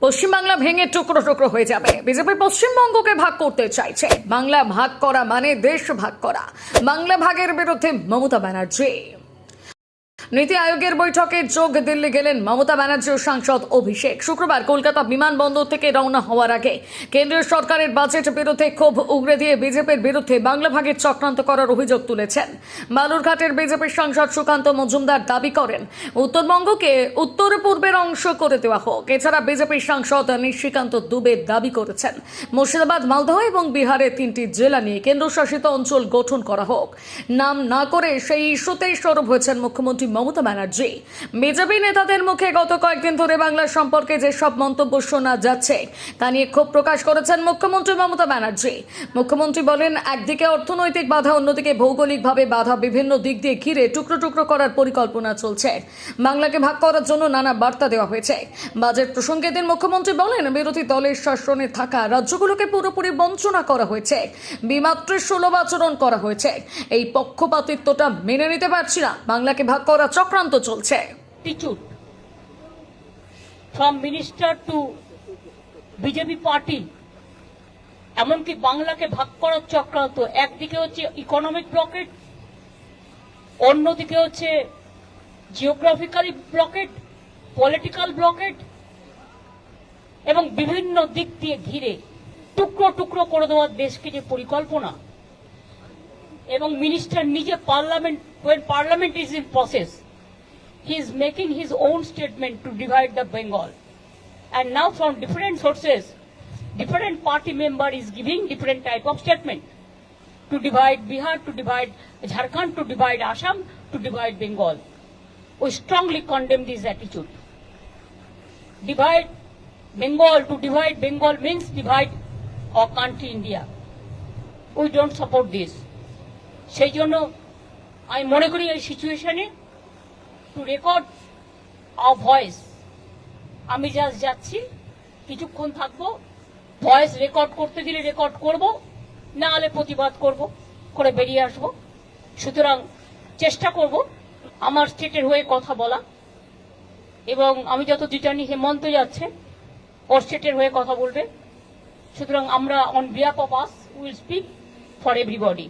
পশ্চিমবাংলা ভেঙে টুকরো টুকরো হয়ে যাবে। বিজেপি পশ্চিমবঙ্গকে ভাগ করতে চাইছে। বাংলা ভাগ করা মানে দেশ ভাগ করা। বাংলা ভাগের বিরুদ্ধে মমতা ব্যানার্জি। নীতি আয়োগের বৈঠকে যোগ দিল্লি গেলেন মমতা ব্যানার্জি ও সাংসদ অভিষেক। শুক্রবার কলকাতা বিমানবন্দর থেকে রওনা হওয়ার আগে কেন্দ্রীয় সরকারের বাজেট বিরুদ্ধে ক্ষোভ উগরে দিয়ে বিজেপির বিরুদ্ধে বাংলা ভাগের চক্রান্ত করার অভিযোগ তুলেছেন। বালুরঘাটের বিজেপির সাংসদ সুকান্ত মজুমদার দাবি করেন, উত্তরবঙ্গকে উত্তর পূর্বের অংশ করে দেওয়া হোক। এছাড়া বিজেপির সাংসদ নিশিকান্ত দুবে দাবি করেছেন, মুর্শিদাবাদ, মালদহ এবং বিহারের তিনটি জেলা নিয়ে কেন্দ্রশাসিত অঞ্চল গঠন করা হোক। নাম না করে সেই ইস্যুতেই সরব হয়েছেন মুখ্যমন্ত্রী মমতা ব্যানার্জি। বিজেপি নেতাদের মুখে গত কয়েকদিন ধরে বাংলা সম্পর্কে যেসব মন্তব্য শোনা যাচ্ছে, তা নিয়ে ক্ষোভ প্রকাশ করেছেন মুখ্যমন্ত্রী মমতা ব্যানার্জি। মুখ্যমন্ত্রী বলেন, একদিকে অর্থনৈতিক বাধা, অন্যদিকে ভৌগোলিকভাবে বাধা, বিভিন্ন দিক দিয়ে ঘিরে টুকরো টুকরো করার পরিকল্পনা চলছে। বাংলাকে ভাগ করার জন্য নানা বার্তা দেওয়া হয়েছে। বাজেট প্রসঙ্গে দিন মুখ্যমন্ত্রী বলেন, বিরোধী দলের শাসনে থাকা রাজ্যগুলোকে পুরোপুরি বঞ্চনা করা হয়েছে। বিমাত্রের সুলভ আচরণ করা হয়েছে। এই পক্ষপাতিত্বটা মেনে নিতে পারছি না। বাংলাকে ভাগ করা চক্রান্ত চলছে। From minister to BJP party এমনকি বাংলাকে ভাগ করার চক্রান্ত, একদিকে হচ্ছে ইকোনমিক ব্লকেট অন্যদিকে হচ্ছে জিওগ্রাফিক্যালি ব্লকেট পলিটিক্যাল ব্লকেট এবং বিভিন্ন দিক দিয়ে ঘিরে টুকরো টুকরো করে দেওয়ার দেশকে যে পরিকল্পনা এবং মিনিস্টার নিজে parliament when parliament is in process he is making his own statement to divide the bengal and now from different sources different party member is giving different type of statement to divide bihar to divide jharkhand to divide assam to divide bengal we strongly condemn this attitude divide bengal to divide bengal means divide our country india we don't support this সেই জন্য আমি মনে করি এই সিচুয়েশনে to record a voice আমি just যাচ্ছি, কিছুক্ষণ থাকব ভয়েস রেকর্ড করতে দিলে রেকর্ড করব, না হলে প্রতিবাদ করব, করে বেরিয়ে আসব। সুতরাং চেষ্টা করব আমার স্টেটের হয়ে কথা বলা এবং আমি যত জিটানি হেমন্ত যাচ্ছে, ওর স্টেটের হয়ে কথা বলবে। সুতরাং আমরা on behalf of us will speak for everybody